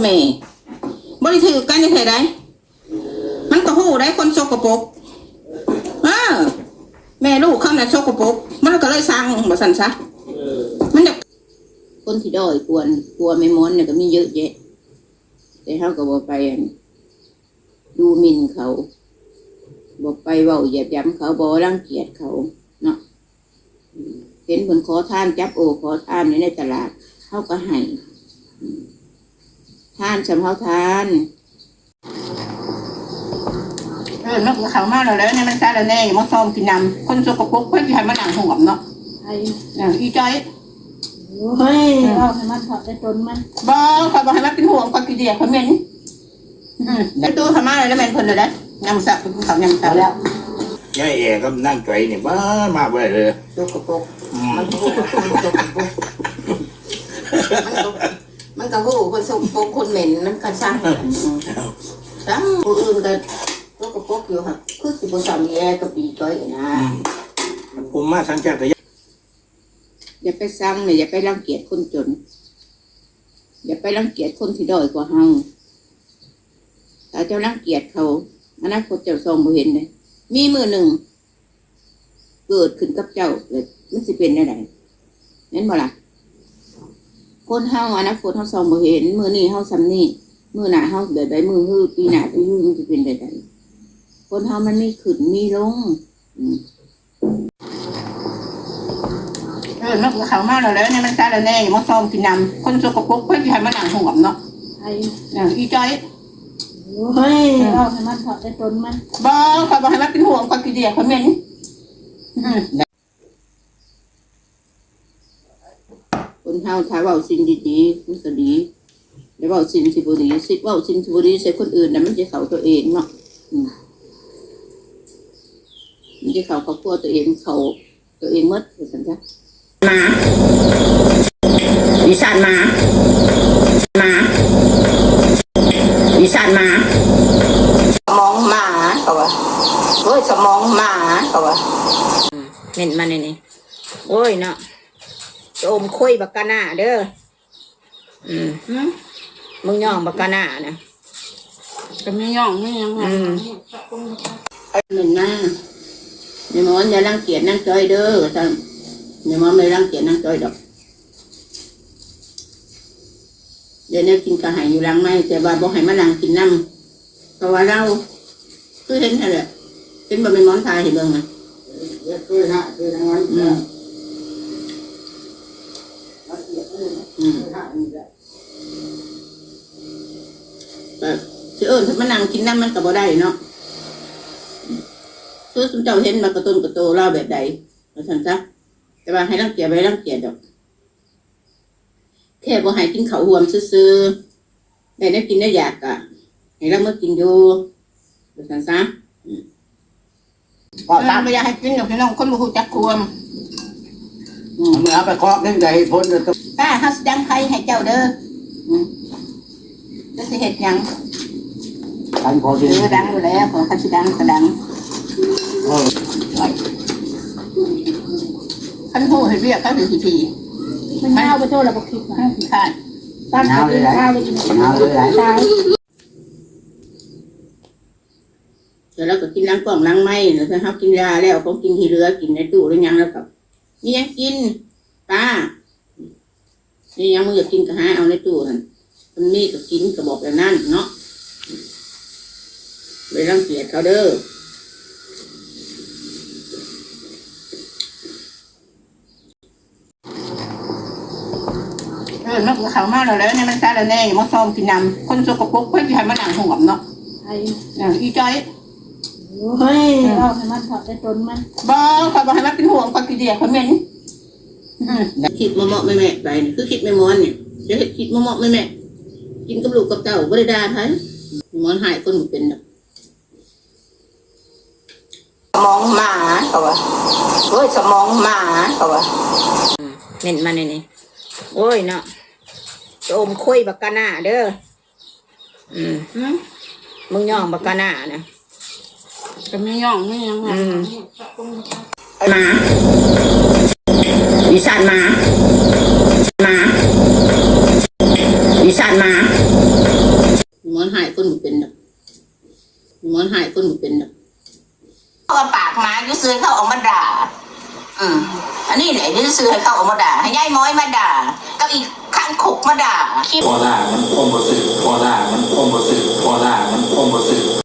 กับแม่บ่ได้ถือกันยังไงได้มันก็ฮู้ได้คนโสกปกเออแม่ลูกเขาน่ะสกปกมันก็เลยสั่งบ่สั่นซะมันจะคนที่ด้อยกวนกลัวแม่ม้อนเนี่ยก็มีเยอะแยะแต่เฮาก็บ่ไปอั่นดูหมิ่นเขาบ่ไปว้าเหยียบย้ำเขาบ่รังเกียจเขาเนาะเห็นคนขอทานจับโอขอทานอยู่ในตลาดเขาก็ให้ ทานสำเฮาทานเออนกเขามาแล้วแล้วเนี่ยมันซาแล้วแน่อย่ามาซ้อมกินน้ำคนสกปรกเพิ่นสิให้มานั่งห่วงเนาะไอ้อ่าอีจ้อยเฮ้ยเอาให้มันถอดได้ตนมันบ่ขอยบ่ให้มันเป็นห่วงคนกี่เดียคนเหม็นอืมแล้วตู้เขามาแล้วแล้วแม่นเพิ่นเลยได้ยำสับเป็นเขายำสับแล้วยายแอก็นั่งไกลเนี่ยบ้ามาบ่ได้เลยสกปรกอืมมันก็ฮู้คนสกปรก มันก็มันก็ฮู้คนสกปรกคนเหม็นมันก็ช่างช่างผู้อื่นก็สกปรกอยู่ค่ะคือสิบ่สามีแอกับปีจ้อยนะอืมผมมาสังเกตแต่อย่าไปสั่งเลยอย่าไปรังเกียจคนจน อย่าไปรังเกียจคนที่ด้อยกว่าเฮาถ้าเจ้ารังเกียจเขาอนาคตเจ้าทรงบ่เห็นเลยมีมือหนึ่ง เกิดขึ้นกับเจ้าเลยมันสิเป็นได้ไดเห็นบ่ล่ะ คนเฮาอนาคตเฮาทรงบ่เห็น มือนี้เฮาซำนี้มือหน้าเฮาแบบใดมือฮือปีหน้าปีฮือมันสิเป็นได้ไดคนเฮามันมีขึ้นมีลงอืมเออนกเขามาแล้วแล้วเนี่ยมันซาแล้วแน่อย่ามาซ้อมกินน้ำคนสกปรกเพิ่นสิให้มานั่งห่วงเนาะไอ้อ่าอีจ้อยเฮ้ยเอาให้มันถอดได้ตนมันบ่ขอยบ่ให้มันเป็นห่วงคนกี่เดียคนเหม็นอืมคน เฮาถ้าเว้าสิ่งดีๆมันก็ดีแล้วเว้าสิ่งที่บ่ดีสิเว้าสิ่งที่บ่ดีใส่คนอื่นน่ะมันจะเข้าตัวเองเนาะอืมมันจะเข้าครอบครัวตัวเองเข้าตัวเองหมดว่าซั่นซะมาอีสานมามาอีสานมาสมองหมาเขาว่าโอ้ยสมองหมาเขาว่าเห็นมาเนี่ยนี่โอ้ยเนาะ จะอมคุยบักกะหน้าเด้ออืมมึงย่องบักกะหน้านะก็ไม่ย่องไม่ยังอืมหนึ่งหน้าในมอนอย่ารังเกียจนั่งจอยเด้อท่านในมอนไม่รังเกียจนั่งจอยดอกเดี๋ยวนี้กินกระหายอยู่หลังไม่แต่ว่าบอกให้มานั่งกินน้ำเพราะว่าเราคือเห็นอะไรเห็นบ่เป็นหมอนทายเห็นเบิ่งนะคือฮะคือทางนั้น อืมอืม แบบสิเอิญถ้ามานั่งกินน้ำมันก็บ่ได้เนาะคือสุนเจ้าเห็นมากระตุ้นกระโตเล่าแบบใดมาสันซะแต่ว่าให้รังเกียจไว้รังเกียจดอกแค่บ่ให้กินข้าวหวมซื่อๆได้ได้กินได้อยากอะให้เราเมื่อกินอยู่มาสันซะก็ตาตามมไม่อยากให้กินดอกพี่น้องคนบ่ฮู้จักควมเมื่อเอาไปเคาะขึ้นใจพ้นจะต้องป้าเฮาสิดังไผให้เจ้าเด้ออืมจะสิ เฮ็ดหยังการพอเอดีอดังอยู่แล้วของคันสิดังก็ดังเออคันฮู้ให้เรียกเขาสิทีมันเอาไปโทษระบบคิดๆนะคันสิขาดตั้งเอาไปข้าวไปกินข้าวไปตายเดี๋ยวเราก็กินล้างกล่องล้างไม้แล้วถ้าเฮากินยาแล้วก็กินที่เหลือกินในตู้หรือยังแล้วก็มีหยังกินป้านี่ยังมึงอยากกินก็หาเอาในตู้หั่น มันมีก็กินก็บอกอย่างนั้นเนาะไปรังเกียจเขาเด้อเออนกเขามาแล้วแล้วเนี่ยมันซาแล้วแน่อย่ามาซ้อมกินน้ำคนสกปรกเพิ่นสิให้มานั่งห่วงเนาะไอ้อ่าอีจ้อยเฮ้ยเอาให้มันถอดได้ตนมันบ่ขอยบ่ให้มันเป็นห่วงคนกี่เดียคนเหม็นอืมคิดมะเมาะไม่แม่ไปนี่คือคิดไม่มอนเนี่ยจะเฮ็ดคิดมะเมาะไม่แม่ กินกับลูกกับเต้าบ่ได้ด่าไผมมอนหายคนบ่เป็นดอกสมองหมาเขาว่าโอ้ยสมองหมาเขาว่าเห็นมาเนี่ยนี่โอ้ยเนาะจะอมคุยบักกะหน้าเด้ออืมมึงย่องบักกะหน้านะก็ไม่ย่องไม่ยังอืมมาอีสานมามาอีอีสานมาหม อนหายคนบ่เป็นดอกหมอนหายคนบ่เป็นดอกเขาเอาปากหมาอยู่ซื้อเขาเอามาด่าอืมอันนี้แหละที่ซื้อให้เขาเอามาด่าให้ยายม้อยมาด่ากับอีกข้างขกมาด่าพอล่ามันคมบ่สึกพอล่ามันคมบ่สึกพอล่ามันคมบ่สึก